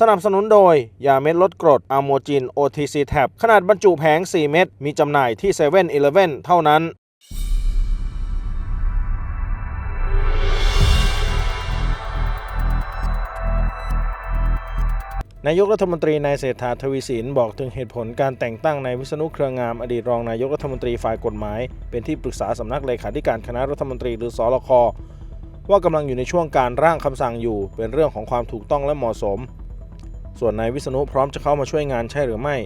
สนับสนุนโดย ยาเม็ดลดกรดอะโมจิน OTC Tab ขนาดบรรจุแผง 4 เม็ด มีจำหน่ายที่7 e เ e ่ e อเท่านั้น นายกรัฐมนตรีนายเศรษฐาทวีสินบอกถึงเหตุผลการแต่งตั้งนายวิษณุเครืองาม อดีตรองนายกรัฐมนตรีฝ่ายกฎหมาย เป็นที่ปรึกษาสำนักเลขาธิการคณะรัฐมนตรีหรือสอลคว่ากำลังอยู่ในช่วงการร่างคำสั่งอยู่ เป็นเรื่องของความถูกต้องและเหมาะสม ส่วนนายวิษณุพร้อมจะเข้ามาช่วยงานใช่หรือไม่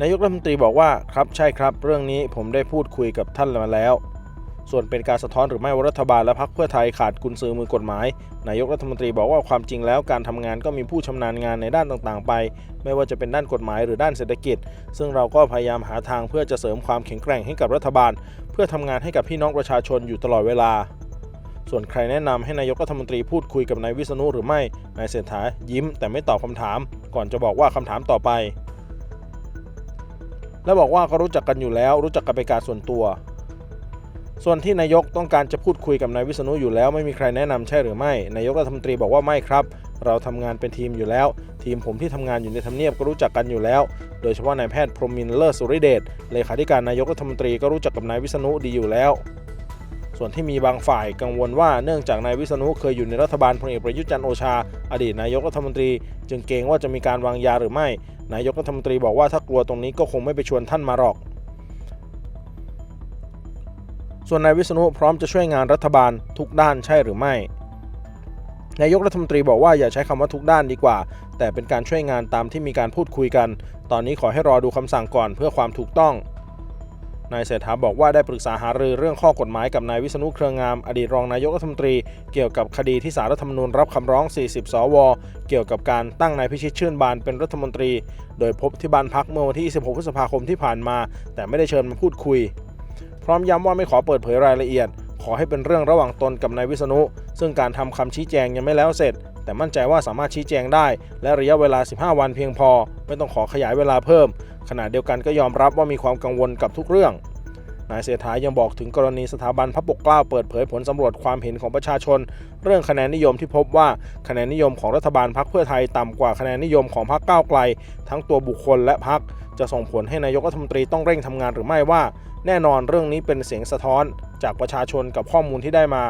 นายกรัฐมนตรีบอกว่าครับใช่ครับ เรื่องนี้ผมได้พูดคุยกับท่านมาแล้ว ส่วนเป็นการสะท้อนหรือไม่ว่ารัฐบาลและพรรคเพื่อไทยขาดกุญซือมือกฎหมาย นายกรัฐมนตรีบอกว่าความจริงแล้วการทำงานก็มีผู้ชำนาญงานในด้านต่างๆ ไป ไม่ว่าจะเป็นด้านกฎหมายหรือด้านเศรษฐกิจ ซึ่งเราก็พยายามหาทางเพื่อจะเสริมความแข็งแกร่งให้กับรัฐบาล เพื่อทำงานให้กับพี่น้องประชาชนอยู่ตลอดเวลา ส่วนใครแนะนำให้นายกรัฐมนตรีพูดคุยกับนายวิษณุหรือไม่ นายเศรษฐายิ้ม แต่ไม่ตอบคำถาม ก่อนจะบอกว่าคำถามต่อไป และบอกว่าเขารู้จักกันอยู่แล้ว รู้จักกันเป็นการส่วนตัว ส่วนที่นายกต้องการจะพูดคุยกับนายวิษณุอยู่แล้ว ไม่มีใครแนะนำใช่หรือไม่ นายกรัฐมนตรีบอกว่าไม่ครับ เราทำงานเป็นทีมอยู่แล้ว ทีมผมที่ทำงานอยู่ในทำเนียบก็รู้จักกันอยู่แล้ว โดยเฉพาะนายแพทย์พรหมินเลิศสุริเดชเลขาธิการนายกรัฐมนตรีก็รู้จักกับนายวิษณุดีอยู่แล้ว ส่วนที่มีบางฝ่ายกังวลว่าเนื่องจากนายวิษณุเคยอยู่ในรัฐบาลพลเอกประยุทธ์จันโอชา อดีตนายกรัฐมนตรี จึงเกรงว่าจะมีการวางยาหรือไม่ นายกรัฐมนตรีบอกว่าถ้ากลัวตรงนี้ก็คงไม่ไปชวนท่านมาหรอก ส่วนนายวิษณุพร้อมจะช่วยงานรัฐบาลทุกด้านใช่หรือไม่นายกรัฐมนตรีบอกว่าอย่าใช้คำว่าทุกด้านดีกว่า แต่เป็นการช่วยงานตามที่มีการพูดคุยกัน ตอนนี้ขอให้รอดูคำสั่งก่อนเพื่อความถูกต้อง นายเศรษฐาบอกว่าได้ปรึกษาหารือเรื่องข้อกฎหมายกับนายวิษณุเครืองาม อดีตรองนายกรัฐมนตรี เกี่ยวกับคดีที่สารรัฐธรรมนูญรับคำร้อง 40 สว เกี่ยวกับการตั้งนายพิชิตชื่นบานเป็นรัฐมนตรี โดยพบที่บ้านพักเมื่อวันที่ 26 พฤษภาคมที่ผ่านมา แต่ไม่ได้เชิญมาพูดคุย พร้อมย้ำว่าไม่ขอเปิดเผยรายละเอียด ขอให้เป็นเรื่องระหว่างตนกับนายวิษณุซึ่งการทำคำชี้แจงยังไม่แล้วเสร็จแต่มั่นใจว่าสามารถชี้แจงได้ และระยะเวลา 15 วันเพียงพอ ไม่ต้องขอขยายเวลาเพิ่ม ขณะเดียวกันก็ยอมรับว่ามีความกังวลกับทุกเรื่อง นายเศรษฐายังบอกถึงกรณีสถาบันพระปกเกล้าเปิดเผยผลสำรวจความเห็นของประชาชน เรื่องคะแนนนิยมที่พบว่าคะแนนนิยมของรัฐบาลพรรคเพื่อไทยต่ำกว่าคะแนนนิยมของพรรคก้าวไกล ทั้งตัวบุคคลและพรรคจะส่งผลให้นายกรัฐมนตรีต้องเร่งทำงานหรือไม่ว่า แน่นอนเรื่องนี้เป็นเสียงสะท้อน จากประชาชนกับข้อมูลที่ได้มา